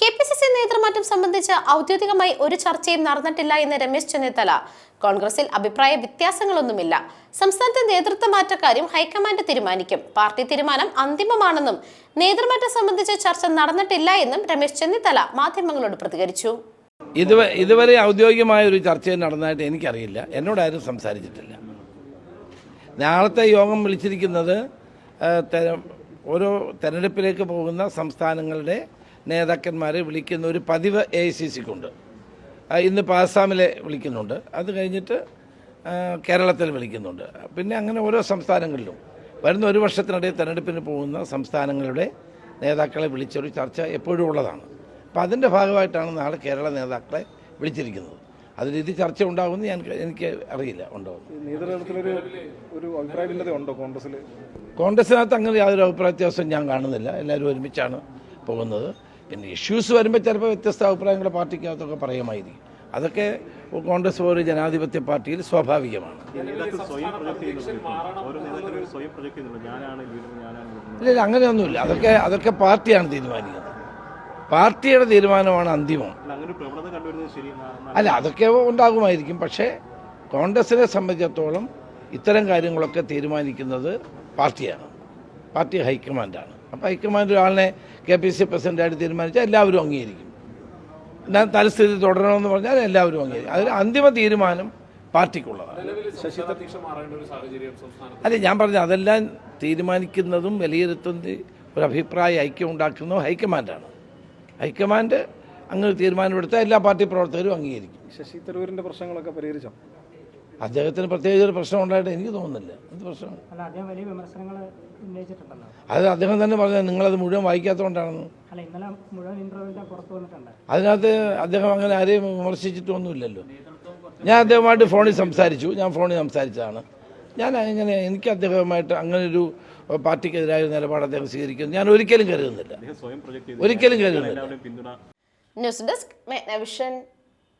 K P C C നേതൃമാറ്റം സംബന്ധിച്ച് ഔദ്യോഗികമായി ഒരു ചർച്ചയും നടന്നിട്ടില്ല എന്ന് രമേശ് ചെന്നിത്തല. കോൺഗ്രസിൽ അഭിപ്രായ വ്യത്യാസങ്ങളൊന്നുമില്ല. സംസ്ഥാനത്തെ നേതൃത്വ മാറ്റക്കാര്യം ഹൈക്കമാൻഡ് തീരുമാനിക്കും. പാർട്ടി തീരുമാനം അന്തിമമാണെന്നും നേതൃമാറ്റം സംബന്ധിച്ച ചർച്ച നടന്നിട്ടില്ല എന്നും രമേശ് ചെന്നിത്തല മാധ്യമങ്ങളോട് പ്രതികരിച്ചു. ഇതുവരെ ഔദ്യോഗികമായ ഒരു ചർച്ച നടന്നതായിട്ട് എനിക്കറിയില്ല. എന്നോടാരും സംസാരിച്ചിട്ടില്ല. നാളത്തെ യോഗം വിളിച്ചിരിക്കുന്നത് ഓരോ തെരഞ്ഞെടുപ്പിലേക്ക് പോകുന്ന സംസ്ഥാനങ്ങളുടെ നേതാക്കന്മാരെ വിളിക്കുന്ന ഒരു പതിവ് എ ഐ സി സിക്കുണ്ട് ഇന്നിപ്പോൾ ആസാമിലെ വിളിക്കുന്നുണ്ട്. അത് കഴിഞ്ഞിട്ട് കേരളത്തിൽ വിളിക്കുന്നുണ്ട്. പിന്നെ അങ്ങനെ ഓരോ സംസ്ഥാനങ്ങളിലും. വരുന്ന ഒരു വർഷത്തിനിടയിൽ തെരഞ്ഞെടുപ്പിന് പോകുന്ന സംസ്ഥാനങ്ങളുടെ നേതാക്കളെ വിളിച്ചൊരു ചർച്ച എപ്പോഴും ഉള്ളതാണ്. അപ്പം അതിന്റെ ഭാഗമായിട്ടാണ് നാളെ കേരള നേതാക്കളെ വിളിച്ചിരിക്കുന്നത്. അതിൽ ഇത് ചർച്ച ഉണ്ടാകുമെന്ന് ഞാൻ എനിക്ക് അറിയില്ല. ഉണ്ടോ? ഒരു ഉണ്ടോ കോൺഗ്രസിൽ കോൺഗ്രസിനകത്ത് അങ്ങനെ യാതൊരു അഭിപ്രായ വ്യത്യാസവും ഞാൻ കാണുന്നില്ല. എല്ലാവരും ഒരുമിച്ചാണ് പോകുന്നത്. പിന്നെ ഇഷ്യൂസ് വരുമ്പോൾ ചിലപ്പോൾ വ്യത്യസ്ത അഭിപ്രായങ്ങൾ പാർട്ടിക്കകത്തൊക്കെ പറയുമായിരിക്കും. അതൊക്കെ കോൺഗ്രസ് ഒരു ജനാധിപത്യ പാർട്ടിയിൽ സ്വാഭാവികമാണ്. ഇല്ല അങ്ങനെയൊന്നുമില്ല. അതൊക്കെ അതൊക്കെ പാർട്ടിയാണ് തീരുമാനിക്കുന്നത്. പാർട്ടിയുടെ തീരുമാനമാണ് അന്തിമം. അല്ല അതൊക്കെ ഉണ്ടാകുമായിരിക്കും. പക്ഷേ കോൺഗ്രസിനെ സംബന്ധിച്ചിടത്തോളം ഇത്തരം കാര്യങ്ങളൊക്കെ തീരുമാനിക്കുന്നത് പാർട്ടിയാണ്. പാർട്ടി ഹൈക്കമാൻഡാണ്. അപ്പോൾ ഹൈക്കമാൻഡ് ഒരാളിനെ കെ പി സി പ്രസിഡന്റായിട്ട് തീരുമാനിച്ചാൽ എല്ലാവരും അംഗീകരിക്കും. ഞാൻ തലസ്ഥിതി തുടരണമെന്ന് പറഞ്ഞാൽ എല്ലാവരും അംഗീകരിക്കും. അതിൽ അന്തിമ തീരുമാനം പാർട്ടിക്കുള്ളതാണ്. അല്ല ഞാൻ പറഞ്ഞു അതെല്ലാം തീരുമാനിക്കുന്നതും വിലയിരുത്തുന്നത് ഒരു അഭിപ്രായ ഐക്യം ഉണ്ടാക്കുന്നതും ഹൈക്കമാൻഡാണ്. ഹൈക്കമാൻഡ് അങ്ങനെ തീരുമാനമെടുത്താൽ എല്ലാ പാർട്ടി പ്രവർത്തകരും അംഗീകരിക്കും. ശശി തരൂരിന്റെ പ്രശ്നങ്ങളൊക്കെ പരിഹരിച്ചോ? അദ്ദേഹത്തിന് പ്രത്യേകിച്ച് ഒരു പ്രശ്നം ഉണ്ടായിട്ട് എനിക്ക് തോന്നുന്നില്ല. എന്ത് പ്രശ്നം അല്ല അദ്ദേഹം വലിയ വിമർശനങ്ങൾ ഉന്നയിച്ചിട്ടുണ്ടല്ലോ. അത് അദ്ദേഹം തന്നെ പറഞ്ഞത് നിങ്ങളത് മുഴുവൻ വായിക്കാത്തതുകൊണ്ടാണെന്ന്. അതിനകത്ത് അദ്ദേഹം അങ്ങനെ ആരെയും വിമർശിച്ചിട്ടൊന്നുമില്ലല്ലോ. ഞാൻ അദ്ദേഹമായിട്ട് ഫോണിൽ സംസാരിച്ചു. ഞാൻ ഫോണിൽ സംസാരിച്ചതാണ്. ഞാൻ അങ്ങനെ എനിക്ക് അദ്ദേഹവുമായിട്ട് അങ്ങനെ ഒരു പാർട്ടിക്കെതിരായ നിലപാട് അദ്ദേഹം സ്വീകരിക്കുന്നു. ഞാൻ ഒരിക്കലും കരുതുന്നില്ല. ഒരിക്കലും കരുതുന്നില്ല. News desk